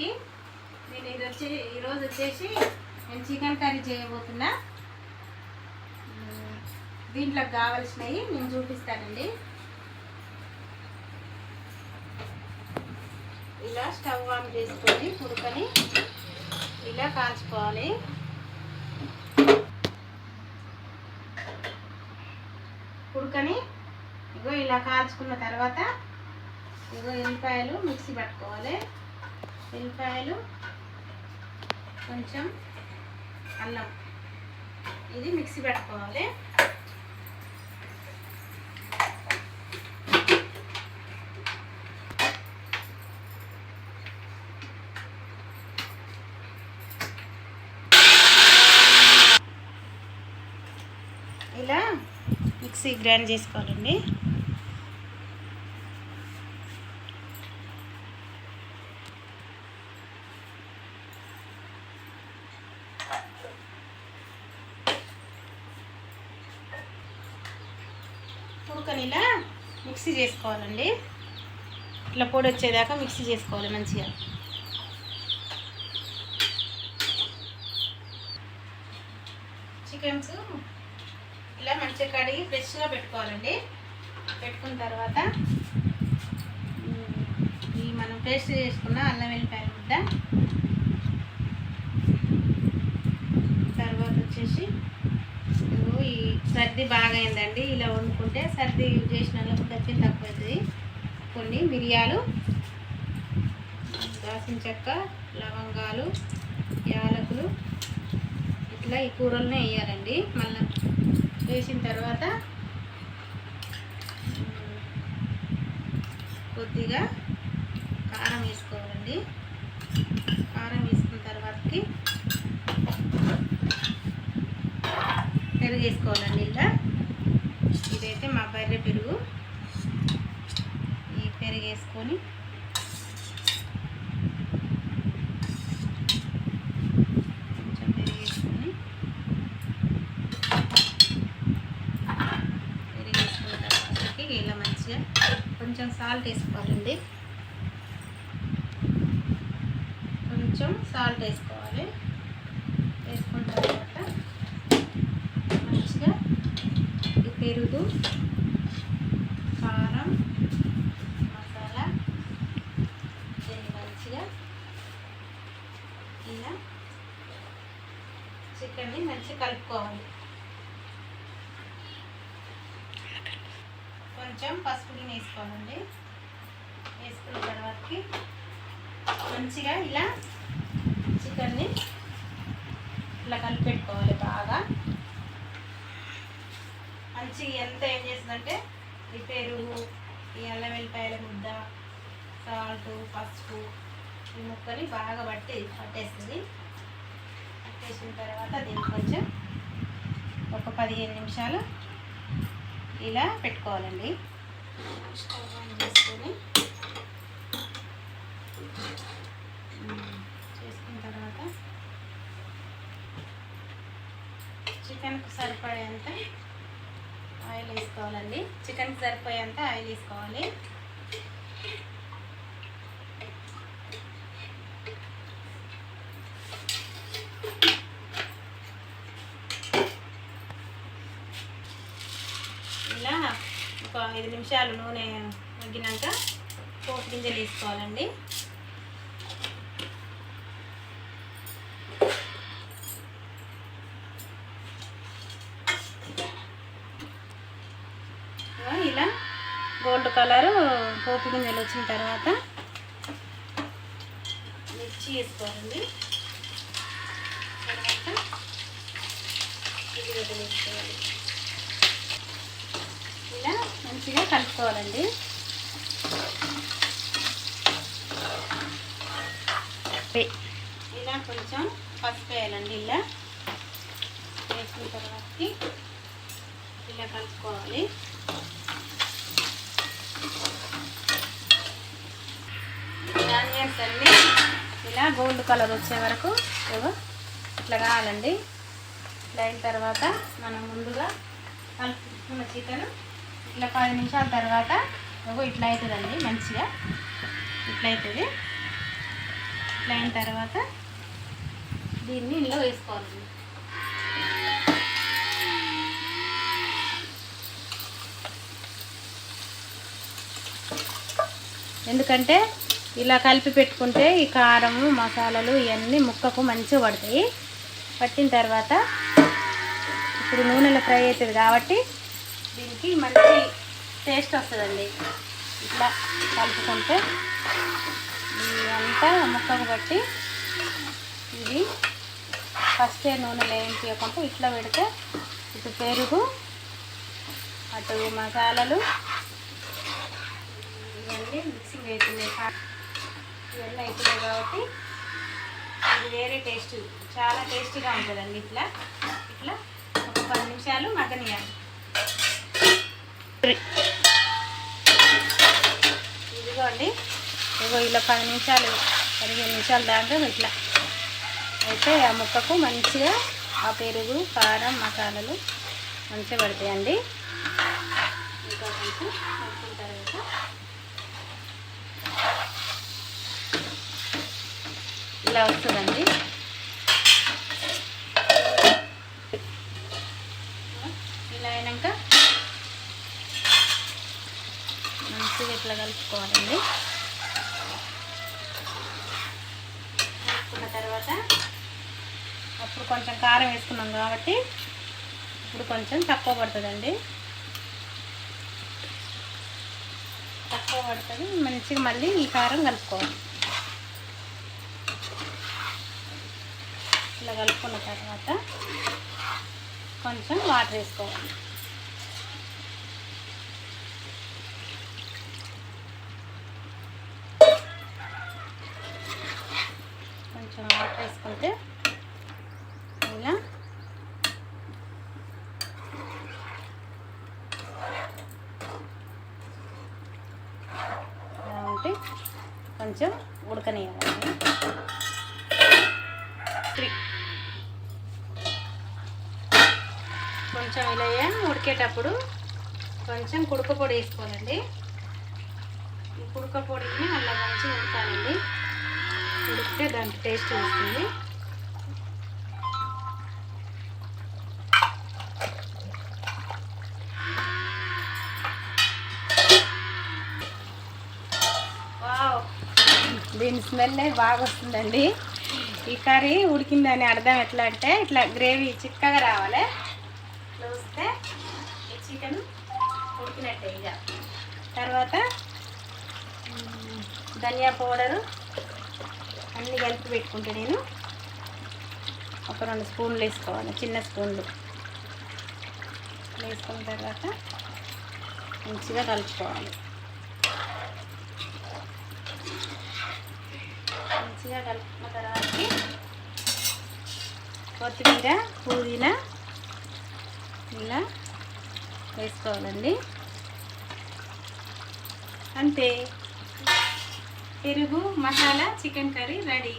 అందరికీ నేను ఇది వచ్చి ఈరోజు వచ్చేసి నేను చికెన్ కర్రీ చేయబోతున్నా. దీంట్లోకి కావాల్సినవి నేను చూపిస్తానండి. ఇలా స్టవ్ ఆన్ చేసుకొని ఉడకని ఇలా కాల్చుకోవాలి. ఉడకని ఇగో ఇలా కాల్చుకున్న తర్వాత ఇగో ఎల్లిపాయలు మిక్సీ పట్టుకోవాలి. ఉల్లిపాయలు కొంచెం అల్లం. ఇది మిక్సీ పెట్టుకోవాలి. ఇలా మిక్సీ గ్రైండ్ చేసుకోవాలండి. ఉడకని ఇలా మిక్సీ చేసుకోవాలండి. ఇట్లా పొడి వచ్చేదాకా మిక్సీ చేసుకోవాలి మంచిగా. చికెన్స్ ఇలా మంచిగా కడిగి ఫ్రెష్గా పెట్టుకోవాలండి. పెట్టుకున్న తర్వాత ఈ మనం పేస్ట్ చేసుకున్న అల్లం వెల్లిపాయల ముద్ద తర్వాత వచ్చేసి ఇదిగో ఈ సర్ది బాగా అయిందండి ఇలా వండుకుంటే సర్ది చేసిన వాళ్ళకు దగ్గర తక్కువ అవుతుంది కొన్ని మిరియాలు దాసిన చెక్క లవంగాలు యాలకులు ఇట్లా ఈ కూరల్ని వేయాలండి. మళ్ళీ వేసిన తర్వాత కొద్దిగా కారం వేసుకోవాలండి. కారం వేసుకున్న తర్వాతకి పెరుగు వేసుకోవాలండి ఇలా. ఇదైతే మా బర్రె పెరుగు. ఈ పెరుగు వేసుకొని కొంచెం పెరుగు వేసుకొని పెరుగు వేసుకున్న తర్వాతకి ఇలా మంచిగా కొంచెం సాల్ట్ వేసుకోవాలండి. కొంచెం సాల్ట్ వేసుకోవాలి. వేసుకున్న తర్వాత మంచిగా ఈ పెరుగు కారం మసాలా దీన్ని మంచిగా ఇలా చికెన్ని మంచిగా కలుపుకోవాలి. కొంచెం పసుపు గిన్నె వేసుకోవాలండి. వేసుకున్న తర్వాతకి మంచిగా ఇలా చికెన్ని ఇట్లా కలిపి పెట్టుకోవాలి బాగా. వచ్చి ఎంత ఏం చేసిందంటే ఈ పెరుగు ఈ అల్లం వెల్లిపాయల ముద్ద సాల్ట్ పసుపు ఈ ముక్కని బాగా పట్టి పట్టేస్తుంది. పట్టేసిన తర్వాత దీనికి కొంచెం ఒక పదిహేను నిమిషాలు ఇలా పెట్టుకోవాలండి. స్టవ్ ఆన్ చేసుకొని చేసుకున్న తర్వాత చికెన్కి సరిపడేంత ఆయిల్ వేసుకోవాలండి. చికెన్కి సరిపోయేంత ఆయిల్ వేసుకోవాలి. ఇలా ఒక ఐదు నిమిషాలు నూనె మగ్గినాక పోపు గింజలు వేసుకోవాలండి ఇగో ఇలా గోల్డ్ కలర్ పోపు గింజలు వచ్చిన తర్వాత మిర్చి వేసుకోవాలండి. తర్వాత ఇది వేసుకోవాలి ఇలా మంచిగా కలుపుకోవాలండి. ఇలా కొంచెం పసుపు వేయాలండి ఇలా. వేసిన తర్వాతకి ఇలా కలుపుకోవాలి. అన్నీ ఇలా గోల్డ్ కలర్ వచ్చే వరకు ఏవో ఇట్లా కావాలండి. ఇట్లా అయిన తర్వాత మనం ముందుగా కలుపుకున్న చికెన్ ఇట్లా పది నిమిషాల తర్వాత ఏవో ఇట్లా అవుతుందండి మంచిగా. ఇట్లా అవుతుంది. ఇట్లా అయిన తర్వాత దీన్ని ఇంట్లో వేసుకోవాలండి ఎందుకంటే ఇలా కలిపి పెట్టుకుంటే ఈ కారము మసాలాలు ఇవన్నీ ముక్కకు మంచిగా పడతాయి. పట్టిన తర్వాత ఇప్పుడు నూనెలో ఫ్రై అవుతుంది కాబట్టి దీనికి మంచి టేస్ట్ వస్తుందండి. ఇట్లా కలుపుకుంటే ఇదంతా ముక్కకు పట్టి ఇది ఫస్ట్ నూనెలో ఏం తీయకుండా ఇట్లా పెడితే ఇటు పెరుగు అటు మసాలాలు ఇవన్నీ మిక్సింగ్ అవుతుంది ఇవన్నీ అవుతున్నాయి కాబట్టి ఇది వేరే టేస్ట్. చాలా టేస్టీగా ఉంటుందండి ఇట్లా. ఇట్లా ఒక పది నిమిషాలు మగ్గనియాలి. ఇదిగోండి. ఇదిగో ఇలా పది నిమిషాలు పదిహేను నిమిషాలు దాకా ఇట్లా. అయితే ఆ ముక్కకు మంచిగా ఆ పెరుగు కారం మసాలాలు మంచిగా పడతాయండి. ఇంకా కొంచెం కలుపుకున్న ఇలా వస్తుందండి. ఇలా అయినాక మంచిగా ఇట్లా కలుపుకోవాలండి. కలుపుకున్న తర్వాత అప్పుడు కొంచెం కారం వేసుకున్నాం కాబట్టి ఇప్పుడు కొంచెం తక్కువ పడుతుందండి. తక్కువ పడుతుంది మంచిగా మళ్ళీ ఈ కారం కలుపుకోవాలి. ఇట్లా కలుపుకున్న తర్వాత కొంచెం వాటర్ వేసుకోవాలి. కొంచెం వాటర్ వేసుకుంటే ఇలా ఇలా ఉంటే కొంచెం ఉడకనేయాలి కొంచెం ఇలా ఉడికేటప్పుడు కొంచెం కుడుక పొడి వేసుకోవాలండి. ఈ కుడుక పొడిని అలా మంచిగా ఉడకాలండి. ఉడికితే దానికి టేస్ట్ వస్తుంది. వావ్! దీని స్మెల్ బాగా వస్తుందండి. ఈ కర్రీ ఉడికిందని అర్థం ఎట్లా అంటే ఇట్లా గ్రేవీ చిక్కగా రావాలి. చికెన్ ఉడికినట్టే ఇక. తర్వాత ధనియా పౌడరు అన్నీ కలిపి పెట్టుకుంటే నేను ఒక రెండు స్పూన్లు వేసుకోవాలి చిన్న స్పూన్లు. వేసుకున్న తర్వాత మంచిగా కలుపుకోవాలి. మంచిగా కలుపుకున్న తర్వాత కొత్తిమీర పుదీనా ఇలా వేసుకోవాలండి. అంతే. పెరుగు మసాలా చికెన్ కర్రీ రెడీ.